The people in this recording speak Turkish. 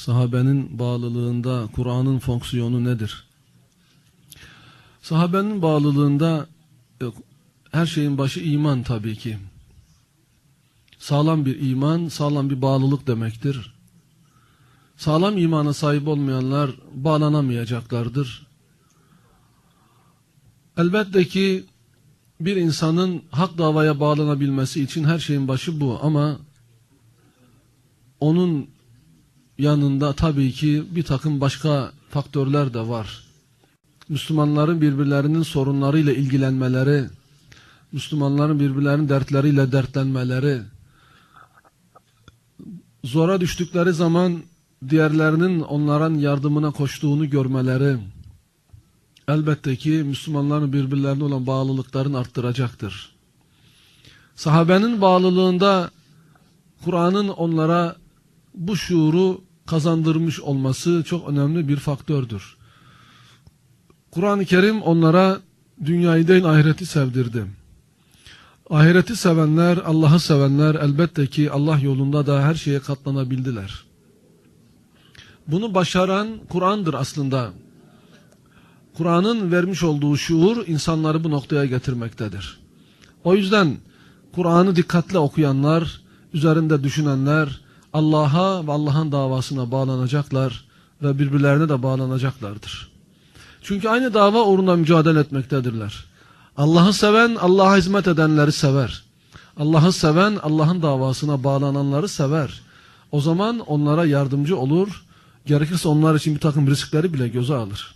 Sahabenin bağlılığında Kur'an'ın fonksiyonu nedir? Sahabenin bağlılığında her şeyin başı iman tabii ki. Sağlam bir iman, sağlam bir bağlılık demektir. Sağlam imana sahip olmayanlar bağlanamayacaklardır. Elbette ki bir insanın hak davaya bağlanabilmesi için her şeyin başı bu ama onun yanında tabii ki bir takım başka faktörler de var. Müslümanların birbirlerinin sorunlarıyla ilgilenmeleri, Müslümanların birbirlerinin dertleriyle dertlenmeleri, zora düştükleri zaman diğerlerinin onların yardımına koştuğunu görmeleri, elbette ki Müslümanların birbirlerine olan bağlılıklarını arttıracaktır. Sahabenin bağlılığında Kur'an'ın onlara bu şuuru kazandırmış olması çok önemli bir faktördür. Kur'an-ı Kerim onlara dünyayı değil ahireti sevdirdi. Ahireti sevenler, Allah'ı sevenler elbette ki Allah yolunda da her şeye katlanabildiler. Bunu başaran Kur'an'dır aslında. Kur'an'ın vermiş olduğu şuur insanları bu noktaya getirmektedir. O yüzden Kur'an'ı dikkatle okuyanlar, üzerinde düşünenler Allah'a ve Allah'ın davasına bağlanacaklar ve birbirlerine de bağlanacaklardır. Çünkü aynı dava uğruna mücadele etmektedirler. Allah'ı seven, Allah'a hizmet edenleri sever. Allah'ı seven, Allah'ın davasına bağlananları sever. O zaman onlara yardımcı olur, gerekirse onlar için bir takım riskleri bile göze alır.